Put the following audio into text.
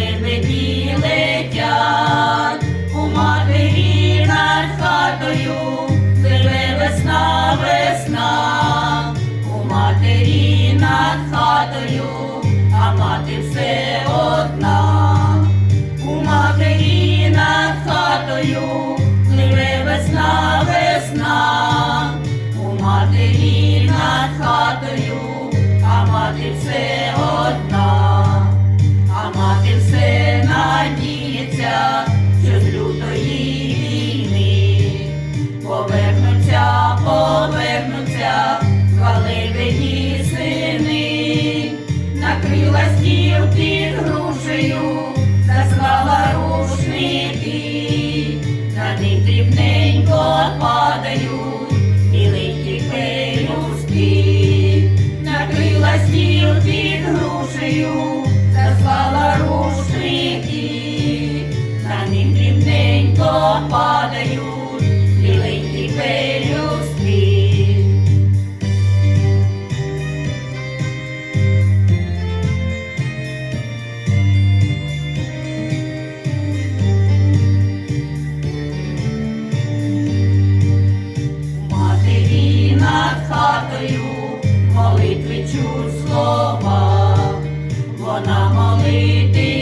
лебеді летять, у матері над хатою, пливе весна, весна, у матері над хатою, а мати все одна. Надіється, що з лютої війни. Повернуться, повернуться хваливені сини, накрила стіл під грушею, заслала рушники, на них дрібненько падають молитви чуть слова, вона молитись